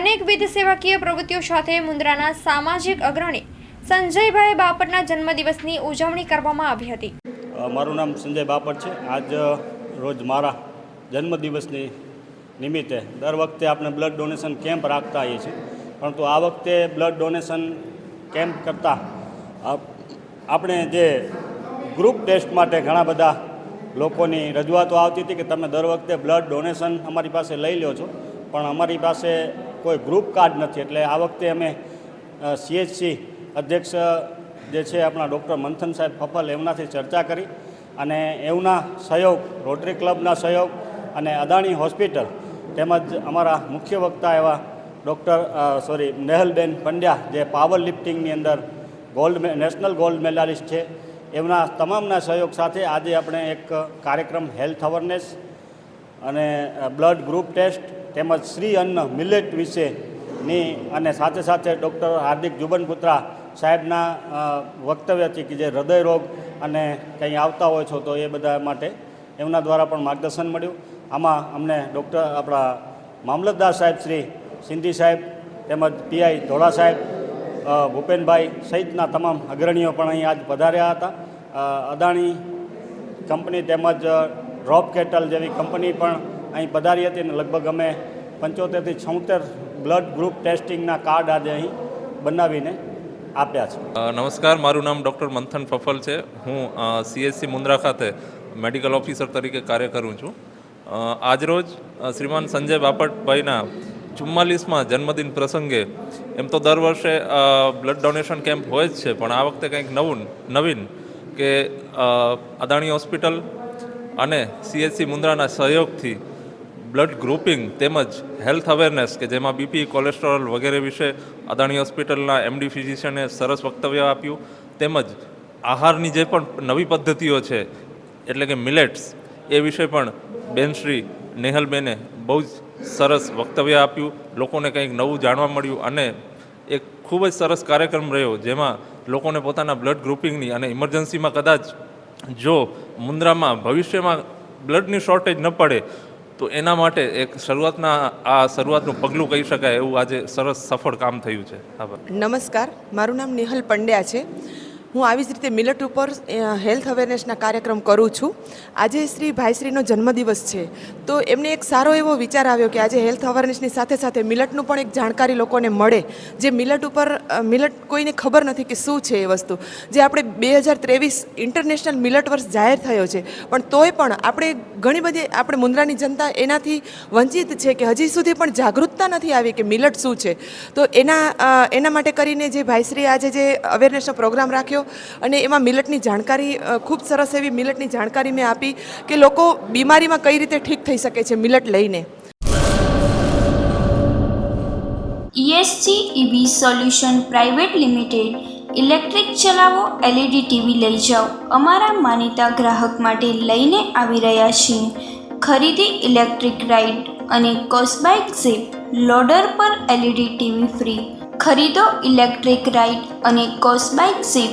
અનેકવિધ સેવાકીય પ્રવૃત્તિઓ સાથે મુન્દ્રાના સામાજિક અગ્રણી સંજયભાઈ બાપટના જન્મદિવસની ઉજવણી કરવામાં આવી હતી. મારું નામ સંજય બાપટ છે. આજ રોજ મારા જન્મદિવસની નિમિત્તે દર વખતે આપણે બ્લડ ડોનેશન કેમ્પ રાખતા હોઈએ છીએ. પરંતુ આ વખતે બ્લડ ડોનેશન કેમ્પ કરતાં આપણે જે ગ્રુપ ટેસ્ટ માટે ઘણા બધા લોકોની રજૂઆતો આવતી હતી કે તમે દર વખતે બ્લડ ડોનેશન અમારી પાસે લઈ લ્યો છો. પણ અમારી પાસે કોઈ ગ્રુપ કાર્ડ નથી. એટલે આ વખતે અમે સીએચસી અધ્યક્ષ, જે છે આપણા ડૉક્ટર મંથન સાહેબ ફફલ એમનાથી ચર્ચા કરી અને એમના સહયોગ રોટરી ક્લબના સહયોગ અને અદાણી હોસ્પિટલ તેમજ અમારા મુખ્ય વક્તા એવા ડૉક્ટર સોરી નેહલબેન પંડ્યા, જે પાવર લિફ્ટિંગની અંદર ગોલ્ડ નેશનલ ગોલ્ડ મેડાલિસ્ટ છે, એમના તમામના સહયોગ સાથે આજે આપણે એક કાર્યક્રમ હેલ્થ અવેરનેસ અને બ્લડ ગ્રુપ ટેસ્ટ તેમજ શ્રી અન્ન મિલેટ વિશેની અને સાથે સાથે ડૉક્ટર હાર્દિક જુબનપુત્રા સાહેબના વક્તવ્યથી કે જે હૃદય રોગ અને કંઈ આવતા હોય છો તો એ બધા માટે એમના દ્વારા પણ માર્ગદર્શન મળ્યું. આમાં અમને ડૉક્ટર આપણા મામલતદાર સાહેબ શ્રી સિંધી સાહેબ તેમજ પીઆઈ ધોળા સાહેબ ભૂપેનભાઈ સહિતના તમામ અગ્રણીઓ પણ અહીં આજ પધાર્યા હતા. અદાણી કંપની તેમજ ડ્રોપ કેટલ જેવી કંપની પણ અહીં પધારી હતી અને લગભગ અમે પંચોતેરથી છોતેર બ્લડ ગ્રુપ ટેસ્ટિંગના કાર્ડ આજે અહીં બનાવીને આપ્યા છે. નમસ્કાર, મારું નામ ડૉક્ટર મંથન ફફલ છે. હું સીએસસી મુન્દ્રા ખાતે મેડિકલ ઓફિસર તરીકે કાર્ય કરું છું. આજરોજ શ્રીમાન સંજય બાપટભાઈના ચુમ્માલીસમાં જન્મદિન પ્રસંગે એમ તો દર વર્ષે બ્લડ ડોનેશન કેમ્પ હોય જ છે, પણ આ વખતે કંઈક નવું, નવીન કે અદાણી હોસ્પિટલ અને સીએચસી મુન્દ્રાના સહયોગથી બ્લડ ગ્રુપિંગ તેમજ હેલ્થ અવેરનેસ કે જેમાં બીપી કોલેસ્ટ્રોલ વગેરે વિશે અદાણી હોસ્પિટલના એમડી ફિઝિશિયને સરસ વક્તવ્ય આપ્યું. તેમજ આહારની જે પણ નવી પદ્ધતિઓ છે, એટલે કે મિલેટ્સ એ વિશે પણ બેનશ્રી નેહલબેને બહુ જ સરસ વક્તવ્ય આપ્યું. લોકોને કંઈક નવું જાણવા મળ્યું અને એક ખૂબ જ સરસ કાર્યક્રમ રહ્યો જેમાં લોકોને પોતાના બ્લડ ગ્રુપિંગની અને ઇમરજન્સીમાં કદાચ જો મુન્દ્રામાં ભવિષ્યમાં બ્લડની શોર્ટેજ ન પડે તો એના માટે એક શરૂઆતના આ શરૂઆતનું પગલું કહી શકાય એવું આજે સરસ સફળ કામ થયું છે. નમસ્કાર, મારું નામ નિહલ પંડ્યા છે. હું આવી જ રીતે મિલટ ઉપર હેલ્થ અવેરનેસના કાર્યક્રમ કરું છું. આજે શ્રી ભાઈશ્રીનો જન્મદિવસ છે. તો એમને એક સારો એવો વિચાર આવ્યો કે આજે હેલ્થ અવેરનેસની સાથે સાથે મિલટનું પણ એક જાણકારી લોકોને મળે. જે મિલટ ઉપર મિલટ કોઈને ખબર નથી કે શું છે એ વસ્તુ. જે આપણે બે હજાર ત્રેવીસ ઇન્ટરનેશનલ મિલટ વર્ષ જાહેર થયો છે. પણ તોય પણ આપણે ઘણી બધી, આપણે મુન્દ્રાની જનતા એનાથી વંચિત છે કે હજી સુધી પણ જાગૃતતા નથી આવી કે મિલટ શું છે. તો એના એના માટે કરીને જે ભાઈશ્રી આજે જે અવેરનેસનો પ્રોગ્રામ રાખ્યો અને એમાં મિલટની જાણકારી ખૂબ સરસ એવી મિલટની જાણકારી મેં આપી કે લોકો બીમારીમાં કઈ રીતે ઠીક થઈ શકે છે મિલટ લઈને. ESC EV solution private limited electric ચલાવો એલઈડી ટીવી લઈ જાઓ. અમારા માનીતા ગ્રાહક માટે લઈને આવી રહ્યા છીએ. ખરીદી ઇલેક્ટ્રિક રાઇડ અને કોસ્બાઇક ઝીપ લોડર પર એલઈડી ટીવી ફ્રી. ખરીદો ઇલેક્ટ્રિક રાઇડ અને કોસ્બાઇક ઝીપ